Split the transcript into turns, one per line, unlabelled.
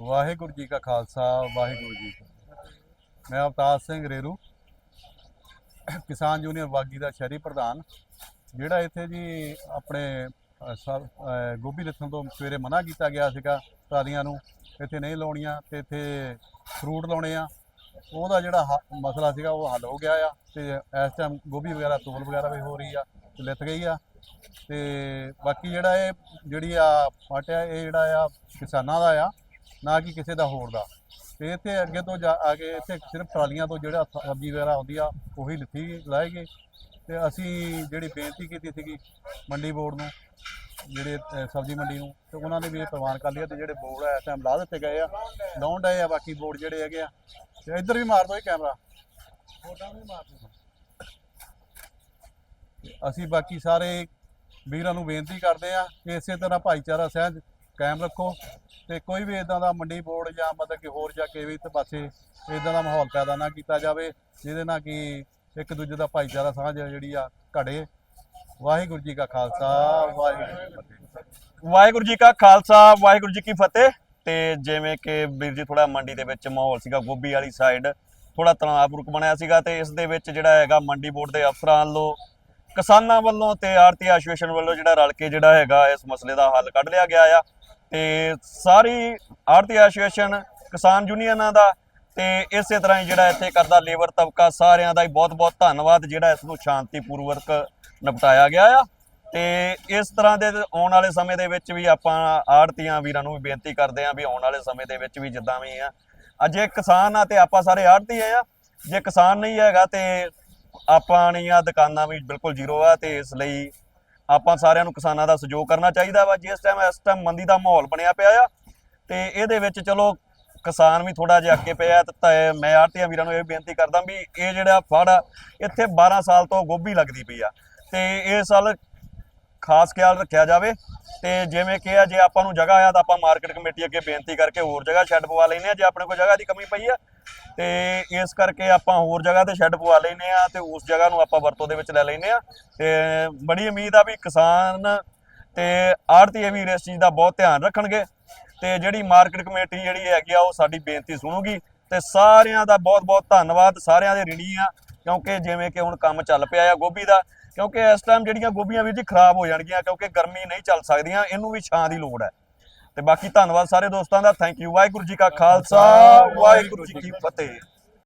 ਵਾਹਿਗੁਰੂ ਜੀ ਕਾ ਖਾਲਸਾ ਵਾਹਿਗੁਰੂ ਜੀ ਮੈਂ ਅਵਤਾਰ ਸਿੰਘ ਰੇਰੂ ਕਿਸਾਨ ਯੂਨੀਅਨ ਬਾਗੀ ਦਾ ਸ਼ਹਿਰੀ ਪ੍ਰਧਾਨ। ਜਿਹੜਾ ਇੱਥੇ ਜੀ ਆਪਣੇ ਅ, ਗੋਭੀ ਲੱਥਣ ਤੋਂ ਸਵੇਰੇ ਮਨਾ ਕੀਤਾ ਗਿਆ ਸੀਗਾ ਟਰਾਲੀਆਂ ਨੂੰ ਇੱਥੇ ਨਹੀਂ ਲਾਉਣੀਆਂ ਤੇ ਇੱਥੇ ਫਰੂਟ ਲਾਉਣੇ ਆ। ਉਹਦਾ ਜਿਹੜਾ ਹ- ਮਸਲਾ ਸੀਗਾ ਉਹ ਹੱਲ ਹੋ ਗਿਆ ਆ ਤੇ ਇਸ ਟਾਈਮ ਗੋਭੀ ਵਗੈਰਾ ਤੋਲ ਵਗੈਰਾ ਵੀ ਹੋ ਰਹੀ ਆ ਤੇ ਲਿੱਥ ਗਈ ਆ। ਤੇ ਬਾਕੀ ਜਿਹੜਾ ਇਹ ਜਿਹੜੀ ਆ ਫਾਟਿਆ ਇਹ ਜਿਹੜਾ ਆ ਕਿਸਾਨਾਂ ਦਾ ਆ। ਨਾ ਕਿ ਕਿਸੇ ਦਾ ਹੋਰ ਦਾ। ਤੇ ਇੱਥੇ ਅੱਗੇ ਤੋਂ ਜਾ ਆ ਕੇ ਇੱਥੇ ਸਿਰਫ ਟਰਾਲੀਆਂ ਤੋਂ ਜਿਹੜਾ ਸਬਜ਼ੀ ਵਗੈਰਾ ਆਉਂਦੀ ਆ ਉਹੀ ਲਿੱਥੀ ਲਾਏਗੇ ਤੇ ਅਸੀਂ ਜਿਹੜੀ ਬੇਨਤੀ ਕੀਤੀ ਸੀਗੀ ਮੰਡੀ ਬੋਰਡ ਨੂੰ, ਜਿਹੜੇ ਸਬਜ਼ੀ ਮੰਡੀ ਨੂੰ, ਤੇ ਉਹਨਾਂ ਨੇ ਵੀ ਇਹ ਪ੍ਰਵਾਨ ਕਰ ਲਿਆ ਤੇ ਜਿਹੜੇ ਬੋਰਡ ਆ ਇਸ ਟਾਈਮ ਲਾ ਦਿੱਤੇ ਗਏ ਆ। ਲਾਉਣ ਡਏ ਆ ਬਾਕੀ ਬੋਰਡ ਜਿਹੜੇ ਹੈਗੇ ਆ। ਤੇ ਇੱਧਰ ਵੀ ਮਾਰ ਦਿਓ ਇਹ ਕੈਮਰਾ। ਤੇ ਅਸੀਂ ਬਾਕੀ ਸਾਰੇ ਵੀਰਾਂ ਨੂੰ ਬੇਨਤੀ ਕਰਦੇ ਆ ਕਿ ਇਸੇ ਤਰ੍ਹਾਂ ਭਾਈਚਾਰਾ ਸਹਿਜ ਕਾਇਮ ਰੱਖੋ। ਤੇ ਕੋਈ ਵੀ ਇਦਾਂ ਦਾ ਮੰਡੀ ਬੋਰਡ ਜਾਂ ਮਤਲਬ ਕਿ ਹੋਰ ਜਾਂ ਕੇ ਵੀ ਤੇ ਪਾਸੇ ਇਦਾਂ ਦਾ ਮਾਹੌਲ ਪੈਦਾ ਨਾ ਕੀਤਾ ਜਾਵੇ, ਜਿਹਦੇ ਨਾਲ ਕਿ ਇੱਕ ਦੂਜੇ ਦਾ ਭਾਈਚਾਰਾ ਸਾਂਝ ਜਿਹੜੀ ਆ ਘੜੇ। ਵਾਹਿਗੁਰੂ ਜੀ ਕਾ ਖਾਲਸਾ, ਵਾਹਿਗੁਰੂ ਜੀ ਕੀ ਫਤਿਹ
ਵਾਹਿਗੁਰੂ ਜੀ ਕਾ ਖਾਲਸਾ, ਵਾਹਿਗੁਰੂ ਜੀ ਕੀ ਫਤਿਹ। ਤੇ ਜਿਵੇਂ ਕਿ ਵੀਰ ਜੀ ਥੋੜਾ ਮੰਡੀ ਦੇ ਵਿੱਚ ਮਾਹੌਲ ਸੀਗਾ, ਗੋਭੀ ਵਾਲੀ ਸਾਈਡ ਥੋੜਾ ਤਣਾਅਪੂਰਕ ਬਣਿਆ ਸੀਗਾ ਤੇ ਇਸ ਦੇ ਵਿੱਚ ਜਿਹੜਾ ਹੈਗਾ ਮੰਡੀ ਬੋਰਡ ਦੇ ਅਫਸਰਾਂ ਵੱਲੋਂ, ਕਿਸਾਨਾਂ ਵੱਲੋਂ ਤੇ ਆਰਤੀ ਐਸੋਸੀਏਸ਼ਨ ਵੱਲੋਂ ਜਿਹੜਾ ਰਲ ਕੇ ਜਿਹੜਾ ਹੈਗਾ ਇਸ ਮਸਲੇ ਦਾ ਹੱਲ ਕੱਢ ਲਿਆ ਗਿਆ ਆ। ਤੇ ਸਾਰੀ ਆੜਤੀ ਐਸੋਸੀਏਸ਼ਨ, ਕਿਸਾਨ ਯੂਨੀਅਨਾਂ ਦਾ ਤੇ ਇਸੇ ਤਰ੍ਹਾਂ ਹੀ ਜਿਹੜਾ ਇੱਥੇ ਕਰਦਾ ਲੇਬਰ ਤਬਕਾ ਸਾਰਿਆਂ ਦਾ ਹੀ ਬਹੁਤ-ਬਹੁਤ ਧੰਨਵਾਦ ਜਿਹੜਾ ਇਸ ਨੂੰ ਸ਼ਾਂਤੀਪੂਰਵਕ ਨਿਪਟਾਇਆ ਗਿਆ ਆ। ਤੇ ਇਸ ਤਰ੍ਹਾਂ ਦੇ ਆਉਣ ਵਾਲੇ ਸਮੇਂ ਦੇ ਵਿੱਚ ਵੀ ਆਪਾਂ ਆੜਤੀਆਂ ਵੀਰਾਂ ਨੂੰ ਵੀ ਬੇਨਤੀ ਕਰਦੇ ਆਂ ਵੀ ਆਉਣ ਵਾਲੇ ਸਮੇਂ ਦੇ ਵਿੱਚ ਵੀ ਜਿੱਦਾਂ ਵੀ ਆ। ਅਜੇ ਕਿਸਾਨ ਆ ਤੇ ਆਪਾਂ ਸਾਰੇ ਆੜਤੀ ਆ। ਜੇ ਕਿਸਾਨ ਨਹੀਂ ਹੈਗਾ ਤੇ ਆਪਾਂ ਨਹੀਂ ਆ ਦੁਕਾਨਾਂ ਵੀ ਬਿਲਕੁਲ ਜ਼ੀਰੋ ਆ ਤੇ ਇਸ ਲਈ ਆਪਾਂ ਸਾਰਿਆਂ ਨੂੰ ਕਿਸਾਨਾਂ ਦਾ ਸਹਿਯੋਗ ਕਰਨਾ ਚਾਹੀਦਾ ਵਾ, ਜਿਸ ਟਾਈਮ ਇਸ ਟਾਈਮ ਮੰਦੀ ਦਾ ਮਾਹੌਲ ਬਣਿਆ ਪਿਆ ਆ। ਤੇ ਇਹਦੇ ਵਿੱਚ ਚਲੋ ਕਿਸਾਨ ਵੀ ਥੋੜਾ ਜਿਹਾ ਅੱਗੇ ਪਿਆ ਤੇ ਤਾਂ ਮੈਂ ਆੜਤੀਆਂ ਵੀਰਾਂ ਨੂੰ ਇਹ ਬੇਨਤੀ ਕਰਦਾ ਵੀ ਇਹ ਜਿਹੜਾ ਫੜ ਆ, ਇੱਥੇ 12 ਸਾਲ ਤੋਂ ਗੋਭੀ ਲੱਗਦੀ ਪਈ ਆ। ਤੇ ਇਸ ਸਾਲ ਖਾਸ ਖਿਆਲ ਰੱਖਿਆ ਜਾਵੇ। ਤੇ ਜਿਵੇਂ ਕਿ ਆ, ਜੇ ਆਪਾਂ ਨੂੰ ਜਗ੍ਹਾ ਆ ਤਾਂ ਆਪਾਂ ਮਾਰਕੀਟ ਕਮੇਟੀ ਅੱਗੇ ਬੇਨਤੀ ਕਰਕੇ ਹੋਰ ਜਗ੍ਹਾ ਸ਼ੈੱਡ ਪਵਾ ਲੈਨੇ ਆ। ਜੇ ਆਪਣੇ ਕੋਲ ਜਗ੍ਹਾ ਦੀ ਕਮੀ ਪਈ ਆ ਤੇ ਇਸ ਕਰਕੇ ਆਪਾਂ ਹੋਰ ਜਗ੍ਹਾ ਤੇ ਸ਼ੈੱਡ ਪਵਾ ਲੈਨੇ ਆ ਤੇ ਉਸ ਜਗ੍ਹਾ ਨੂੰ ਆਪਾਂ ਵਰਤੋਂ ਦੇ ਵਿੱਚ ਲੈ ਲੈਨੇ ਆ। ਤੇ ਬੜੀ ਉਮੀਦ ਆ ਵੀ ਕਿਸਾਨ ਤੇ ਆੜਤੀਏ ਵੀ ਇਸ ਚੀਜ਼ ਦਾ ਬਹੁਤ ਧਿਆਨ ਰੱਖਣਗੇ ਤੇ ਜਿਹੜੀ ਮਾਰਕੀਟ ਕਮੇਟੀ ਜਿਹੜੀ ਹੈਗੀ ਆ ਉਹ ਸਾਡੀ ਬੇਨਤੀ ਸੁਣੂਗੀ। ਤੇ ਸਾਰਿਆਂ ਦਾ ਬਹੁਤ ਬਹੁਤ ਧੰਨਵਾਦ, ਸਾਰਿਆਂ ਦੇ ਰਿਣੀ ਆ, ਕਿਉਂਕਿ ਜਿਵੇਂ ਕਿ ਹੁਣ ਕੰਮ ਚੱਲ ਪਿਆ ਆ ਗੋਭੀ ਦਾ, ਕਿਉਂਕਿ ਇਸ ਟਾਈਮ ਜਿਹੜੀਆਂ ਗੋਭੀਆਂ ਵੀਰ ਜੀ ਖਰਾਬ ਹੋ ਜਾਣਗੀਆਂ, ਕਿਉਂਕਿ ਗਰਮੀ ਨਹੀਂ ਚੱਲ ਸਕਦੀਆਂ, ਇਹਨੂੰ ਵੀ ਛਾਂ ਦੀ ਲੋੜ ਹੈ। ਤੇ ਬਾਕੀ ਧੰਨਵਾਦ ਸਾਰੇ ਦੋਸਤਾਂ ਦਾ। ਥੈਂਕ ਯੂ ਵਾਹਿਗੁਰੂ ਜੀ ਕਾ ਖਾਲਸਾ ਵਾਹਿਗੁਰੂ ਜੀ ਕੀ ਫਤਿਹ।